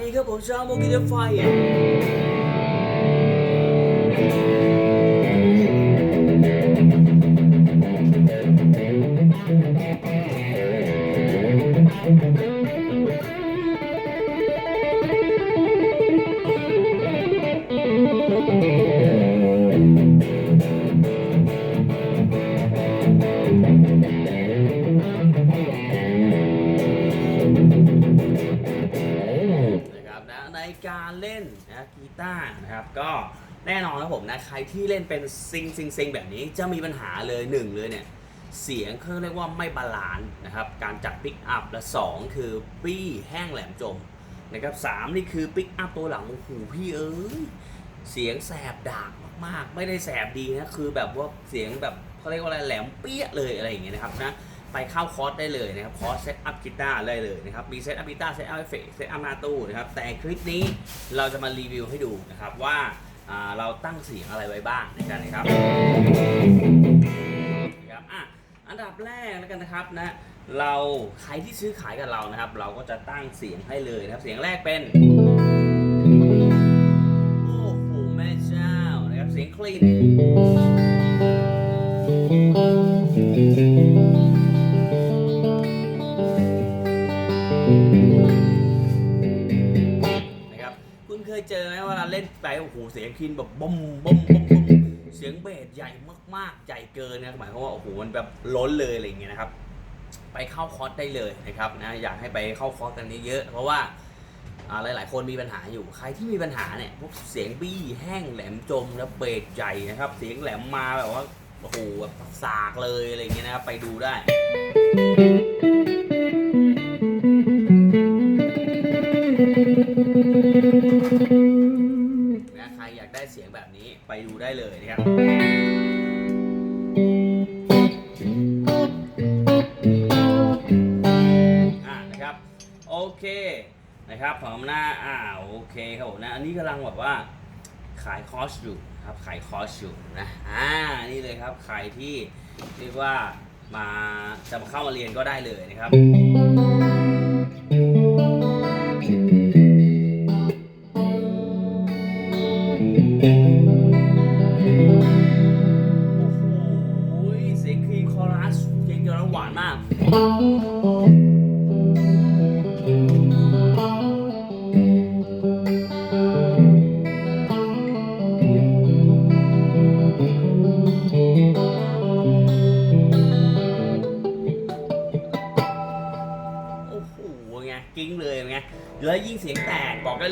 นี่ครับผมชาวโม เล่นนะกีตาร์นะครับก็แน่นอนครับผมนะใครที่เล่นเป็นซิงซิงซิงแบบนี้จะมีปัญหาเลยหนึ่งเลยเนี่ยเสียงเขาเรียกว่าไม่บาลานซ์นะครับการจัดปิกอัพและสองคือปี้แห้งแหลมจมนะครับสามนี่คือปิกอัพตัวหลังโอ้โหพี่เอ้ยเสียงแสบดากมากๆ ไม่ได้แสบดีนะคือแบบว่าเสียงแบบเขาเรียกว่าอะไรแหลมเปี้ยเลยอะไรอย่างเงี้ยนะครับนะ ไปเข้าคอร์สได้เลยนะครับคอร์สเซตอัพกีตาร์ได้เลยนะครับมีเซตอัพกีตาร์เซตอัพเอฟเฟกต์เซตอัพหน้าตู้นะครับแต่คลิปนี้เราจะมารีวิวให้ดูนะครับว่าเราตั้งเสียงอะไรไว้บ้างในการนะครับนะครับอะอันดับแรกแล้วกันนะครับนะเราใครที่ซื้อขายกับเรานะครับ เราก็จะตั้งเสียงให้เลยนะครับเสียงแรกเป็นโอ้โหแม่เจ้านะครับเสียงคลีน โอ้โหเสียงคลีนแบบบอมบอมบอมบอมเสียงเบสใหญ่มากๆ ใหญ่เกินนะหมายความว่าโอ้โหมันแบบล้นเลยอะไรอย่างเงี้ยนะครับ ไปเข้าคอร์สได้เลยนะครับนะอยากให้ไปเข้าคอร์สกันเยอะๆเพราะว่าอ่าหลายๆ คนมีปัญหาอยู่ ใครที่มีปัญหาเนี่ยพวกเสียงบี้แห้งแหลมจมแล้วเบสใหญ่นะครับ เสียงแหลมมาแบบว่าโอ้โหแบบสากเลยอะไรเงี้ยนะครับไปดูได้ นะครับผมหน้าอ่าโอเคครับผมนะอันนี้กำลังแบบว่าขายคอร์สอยู่ครับขายคอร์สอยู่นะอ่านี่เลยครับใครที่เรียกว่ามาจะมาเข้ามาเรียนก็ได้เลยนะครับ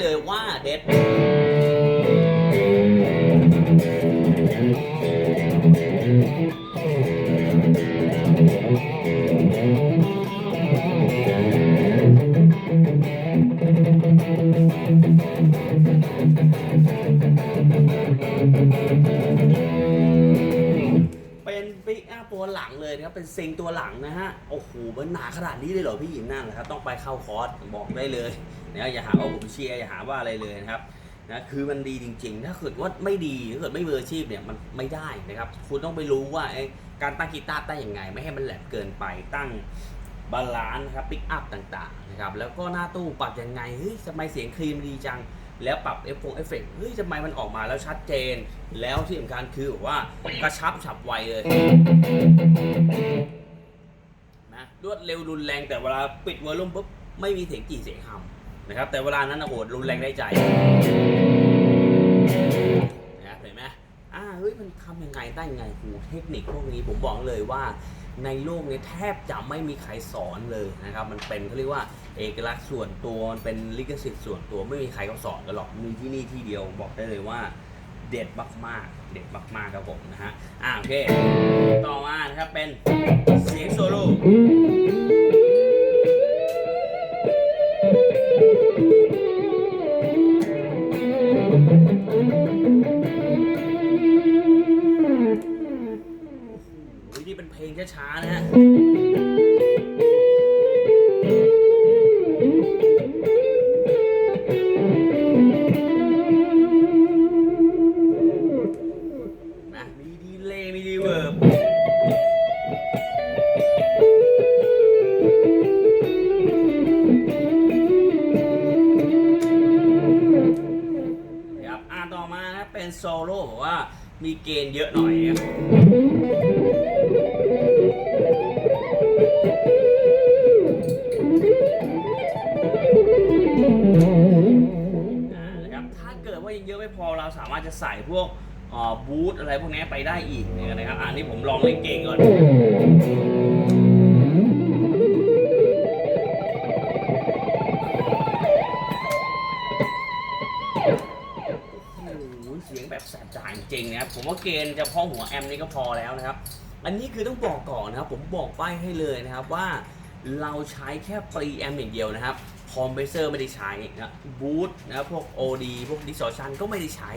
เลยว่าเด็ด เป็นเซ็งตัวหลังนะฮะ โอ้โหมันหนาขนาดนี้เลยเหรอพี่หญิงนั่นะครับ ต้องไปเข้าคอร์สบอกได้เลยนะอย่าหาว่าผมเชียร์อย่าหาว่าอะไรเลยนะครับนะคือมันดีจริง ๆ ถ้าเกิดว่าไม่ดีถ้าเกิดไม่มืออาชีพเนี่ยมันไม่ได้นะครับ คุณต้องไปรู้ว่าการตั้งกีตาร์ตั้งยังไง ไม่ให้มันแหลมเกินไปตั้งบาลานซ์นะครับปิกอัพต่างๆนะครับแล้วก็หน้าตู้ปรับยังไงเฮ้ยทำไมเสียงคลีนดีจัง แล้วปรับเอฟฟงเอฟเฟกต์เฮ้ยทำไมมันออกมาแล้วชัดเจน แล้วที่สำคัญคือว่ากระชับฉับไวเลยนะรวดเร็วรุนแรงแต่เวลาปิดวอลลุ่มปุ๊บไม่มีเสียงกี่เสียงคำนะครับ แต่เวลานั้นนะโหดรุนแรงได้ใจนะเห็นไหมอ่าเฮ้ยมันทำยังไงได้ยังไงหูเทคนิคพวกนี้ผมบอกเลยว่า ในโลกนี้แทบจะไม่มีใครสอนเลยนะครับ มันเป็นเขาเรียกว่าเอกลักษณ์ส่วนตัว มันเป็นลิขสิทธิ์ส่วนตัวไม่มีใครเขาสอนกันหรอกมีที่นี่ที่เดียวบอกได้เลยว่าเด็ดมากๆ เด็ดมากๆครับผมนะฮะ อ่าโอเค ต่อมานะครับเป็นเสียงโซโล่ มีเกณฑ์เยอะหน่อยครับนะครับถ้าเกิดว่ายังเยอะไม่พอเราสามารถจะใส่พวกอ่าบูทอะไรพวกนี้ไปได้อีกเนี่ยนะครับอันนี้ผมลองเล่นเกงก่อน ว่าเกณฑ์เฉพาะหัวแอมนี่ก็พอแล้วนะครับ อันนี้คือต้องบอกก่อนนะครับ ผมบอกป้ายให้เลยนะครับว่าเราใช้แค่ปรีแอมอย่างเดียวนะครับคอมเพรสเซอร์ไม่ได้ใช้นะบูทนะพวก OD พวกดิส o อชันก็ไม่ได้ใช้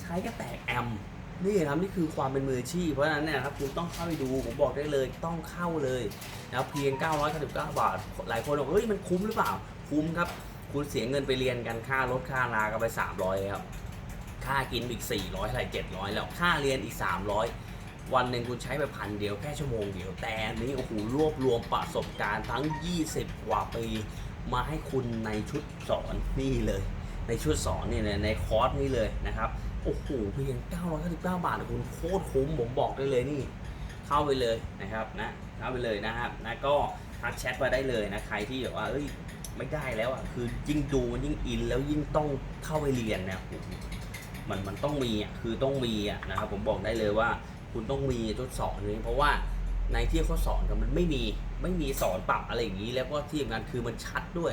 ใช้ก็แตกแอมนี่ครับนี่คือความเป็นมืออาชีพเพราะฉะนั้นเนี่ยนะครับคุณต้องเข้าไปดูผมบอกได้เลยต้องเข้าเลยนะครับเพียง 999 บาท หลายคนบอกเฮ้ยมันคุ้มหรือเปล่า คุ้มครับ คุณเสียเงินไปเรียนกันค่ารถค่าลากันไป 300ครับ ค่ากินอีก 400อะไร700 แล้วค่าเรียนอีก 300 วันหนึ่งคุณใช้ไปพันเดียวแค่ชั่วโมงเดียว แต่อันนี้โอ้โหรวบรวมประสบการณ์ทั้ง 20 กว่าปี มาให้คุณในชุดสอนนี่เลย ในชุดสอนเนี่ยในคอร์สนี้เลยนะครับโอ้โหเพียง 999 บาทคุณโคตรคุ้มผมบอกได้เลยนี่เข้าไปเลยนะครับนะเข้าไปเลยนะครับนะก็ทักแชทมาได้เลยนะใครที่แบบว่าเอ้ยไม่ได้แล้วอะคือยิ่งดูยิ่งอินแล้วยิ่งต้องเข้าไปเรียนนี่ยโอ้โห มันมันต้องมีอะคือต้องมีอะนะครับผมบอกได้เลยว่าคุณต้องมีทดสอนนี้เพราะว่าในที่เขาสอนกันมันไม่มีไม่มีสอนปรับอะไรอย่างนี้ แล้วก็ที่สำคัญคือมันชัดด้วย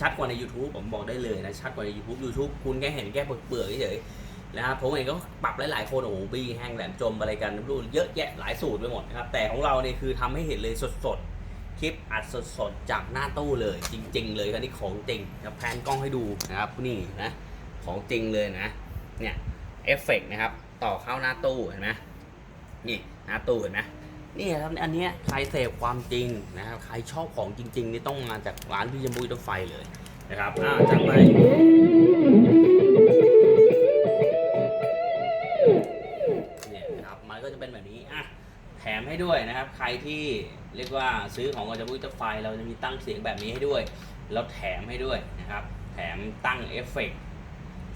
ชัดกว่าใน YouTube ผมบอกได้เลยนะชัดกว่าใน YouTube YouTube คุณแค่เห็นแค่เปลือกเฉยนะครับผมเองก็ปรับหลาย ๆ คนโอ้โหบีแห้งแหลมจมอะไรกันรู้เยอะแยะหลายสูตรไปหมดนะครับแต่ของเราเนี่ยคือทำให้เห็นเลยสดๆคลิปอัดสดๆจากหน้าตู้เลย จริง ๆ เลยครับนี่ของจริงนะแพนกล้องให้ดูนะครับนี่นะของจริงเลยนะ เนี่ยเอฟเฟกต์นะครับต่อเข้าหน้าตู้เห็นไหมนี่หน้าตู้เห็นไหมนี่ครับอันนี้ใครเสพความจริงนะครับใครชอบของจริง ๆ นี่ต้องมาจากร้านพี่ยมุยรถไฟเลยนะครับอ่าจากไปเนี่ยนะครับมันก็จะเป็นแบบนี้อะแถมให้ด้วยนะครับ ใครที่เรียกว่าซื้อของกระจบุยตไฟเราจะมีตั้งเสียงแบบนี้ให้ด้วย แล้วแถมให้ด้วยนะครับ แถมตั้งเอฟเฟกต์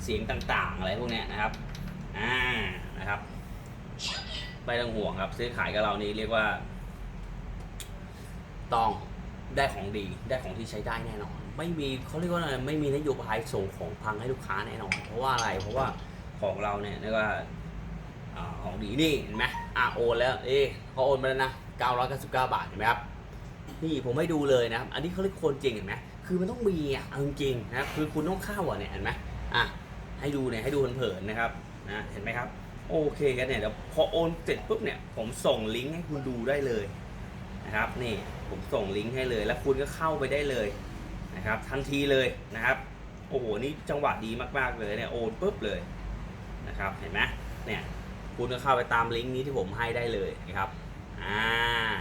เสียงต่างๆ อะไรพวกเนี้ยนะครับ อ่า นะครับ ไม่ต้องห่วงครับ ซื้อขายกับเรานี่เรียกว่า ต้องได้ของดี ได้ของที่ใช้ได้แน่นอน ไม่มีเขาเรียกว่าอะไร ไม่มีนโยบายส่งของพังให้ลูกค้าแน่นอน เพราะว่าอะไร เพราะว่าของเราเนี่ยเรียกว่าของดีนี่เห็นไหมอ่าโอนแล้ว เอ๊เขาโอนมาแล้วนะ999 บาทเห็นไหมครับ นี่ผมให้ดูเลยนะครับ อันนี้เขาเรียกคนจริงเห็นไหมคือมันต้องมีอะจริงๆนะครับ คือคุณต้องเข้าอะเนี่ยเห็นไหมอะ ให้ดูเนี่ยให้ดูเผินๆนะครับนะเห็นไหมครับ โอเคกันเนี่ยเดี๋ยวพอโอนเสร็จปุ๊บเนี่ยผมส่งลิงก์ให้คุณดูได้เลยนะครับนี่ผมส่งลิงก์ให้เลย แล้วคุณก็เข้าไปได้เลยนะครับทันทีเลยนะครับโอ้โหนี่จังหวะดีมากๆเลยเนี่ยโอนปุ๊บเลยนะครับเห็นไหมเนี่ยคุณก็เข้าไปตามลิงก์นี้ที่ผมให้ได้เลยนะครับอ่า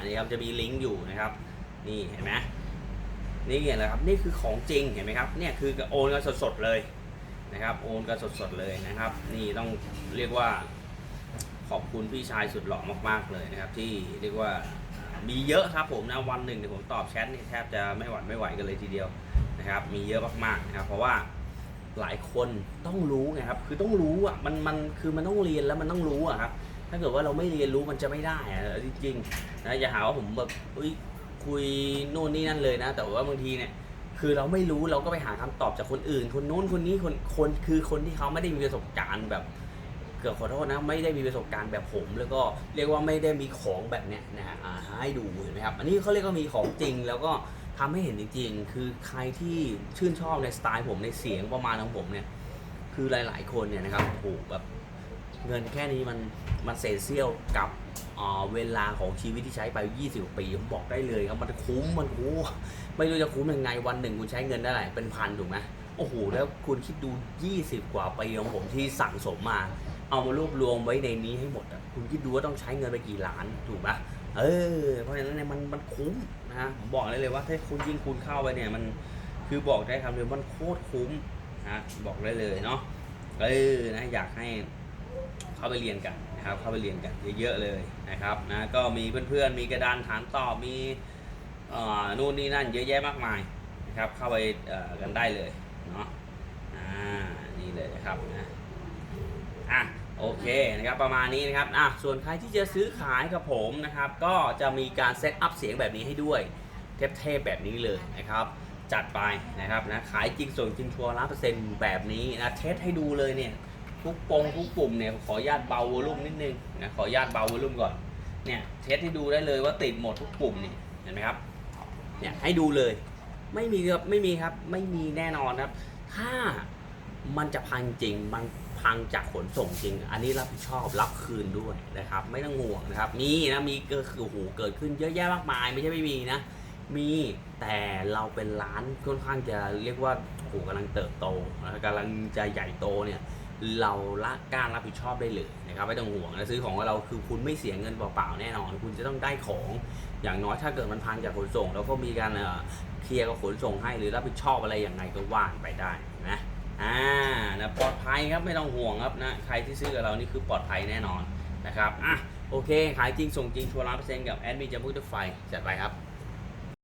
นี่ครับจะมีลิงก์อยู่นะครับ นี่เห็นไหมนี่แหละครับนี่คือของจริงเห็นไหมครับเนี่ยคือโอนกันสดๆเลย นะครับโอนกันสดๆเลยนะครับ นี่ต้องเรียกว่าขอบคุณพี่ชายสุดหล่อมากๆเลยนะครับ ที่เรียกว่ามีเยอะครับผมนะวันหนึ่งเดี๋ยผมตอบแชทนี่แทบจะไม่หวั่นไม่ไหวกันเลยทีเดียวนะครับ มีเยอะมากๆนะครับ เพราะว่าหลายคนต้องรู้ไงครับ คือต้องรู้อะมันมันคือมันต้องเรียนแล้วมันต้องรู้อะครับถ้าเกิดว่าเราไม่เรียนรู้มันจะไม่ได้อะจริงๆนะอย่าหาว่าผมแบบคุยคุยนู่นนี่นั่นเลยนะ แต่ว่าบางทีเนี่ย คือเราไม่รู้เราก็ไปหาคำตอบจากคนอื่น คนนู้นคนนี้คนคนคือคนที่เขาไม่ได้มีประสบการณ์แบบ เกือบขอโทษนะไม่ได้มีประสบการณ์แบบผม แล้วก็เรียกว่าไม่ได้มีของแบบเนี้ยนะฮะให้ดูเห็นไหมครับอันนี้เขาเรียกว่ามีของจริง แล้วก็ทำให้เห็นจริงๆคือใครที่ชื่นชอบในสไตล์ผมในเสียงประมาณของผมเนี่ยคือหลาย ๆ คนเนี่ยนะครับโอ้โหแบบเงินแค่นี้มัน มันเศษเสี้ยวกับเวลาของชีวิตที่ใช้ไป 20 ปีผมบอกได้เลยครับมันคุ้มมันโอ้ไม่รู้จะคุ้มยังไงวันหนึ่งคุณใช้เงินได้เท่าไหร่เป็นพันถูกไหมโอ้โหแล้วคุณคิดดู 20 กว่าปีของผมที่สั่งสมมา เอามารวบรวมไว้ในนี้ให้หมดอะคุณคิดดูว่าต้องใช้เงินไปกี่ล้านถูกปะเออ เพราะฉะนั้นเนี่ยมันมันคุ้มนะฮะผมบอกได้เลยว่าถ้าคุณยิ่งคุณเข้าไปเนี่ยมันคือบอกได้คำเดียวมันโคตรคุ้มนะบอกได้เลยเนาะเออนะอยากให้ เข้าไปเรียนกันนะครับเข้าไปเรียนกันเยอะๆเลยนะครับนะก็มีเพื่อนๆมีกระดานฐานตอบมีเอ่อนู่นนี่นั่นเยอะแยะมากมายนะครับเข้าไปเอ่อกันได้เลยเนาะอ่านี่เลยนะครับนะอะโอเคนะครับประมาณนี้นะครับอะส่วนใครที่จะซื้อขายกับผมนะครับ ก็จะมีการเซตอัพเสียงแบบนี้ให้ด้วยเทพๆแบบนี้เลยนะครับจัดไปนะครับนะขายจริงส่งจริงชัวร์ร้อยเปอร์เซ็นต์แบบนี้นะเทสให้ดูเลยเนี่ย ทุกปงทุกปุ่มเนี่ยขออนุญาตเบาวอลลุ่มนิดนึงนะขออนุญาตเบาวอลลุ่มก่อนเนี่ยเทสให้ดูได้เลยว่าติดหมดทุกปุ่มนี่เห็นไหมครับเนี่ยให้ดูเลยไม่มีครับไม่มีครับไม่มีแน่นอนครับ ถ้ามันจะพังจริงมันพังจากขนส่งจริง อันนี้รับผิดชอบรับคืนด้วยนะครับ ไม่ต้องห่วงนะครับ มีนะมีเกิดคือโอ้โหเกิดขึ้นเยอะแยะมากมาย ไม่ใช่ไม่มีนะ มีแต่เราเป็นร้านค่อนข้างจะเรียกว่าโอ้โหกำลังเติบโตกำลังจะใหญ่โตเนี่ย เราละกล้ารรับผิดชอบได้เลยนะครับไม่ต้องห่วงนะซื้อของเราคือคุณไม่เสียเงินเปล่าๆแน่นอน คุณจะต้องได้ของอย่างน้อยถ้าเกิดมันพังจากขนส่ง แล้วก็มีการเอ่อเคลียร์กับขนส่งให้หรือรับผิดชอบอะไรอย่างไรก็ว่านไปได้นะอ่านะปลอดภัยครับไม่ต้องห่วงครับนะใครที่ซื้อกับเรานี่คือปลอดภัยแน่นอนนะครับอะโอเค ขายจริงส่งจริงชัวร์ร้อยเปอร์เซ็นต์กับแอดมินจะพูดไฟจัดไปครับ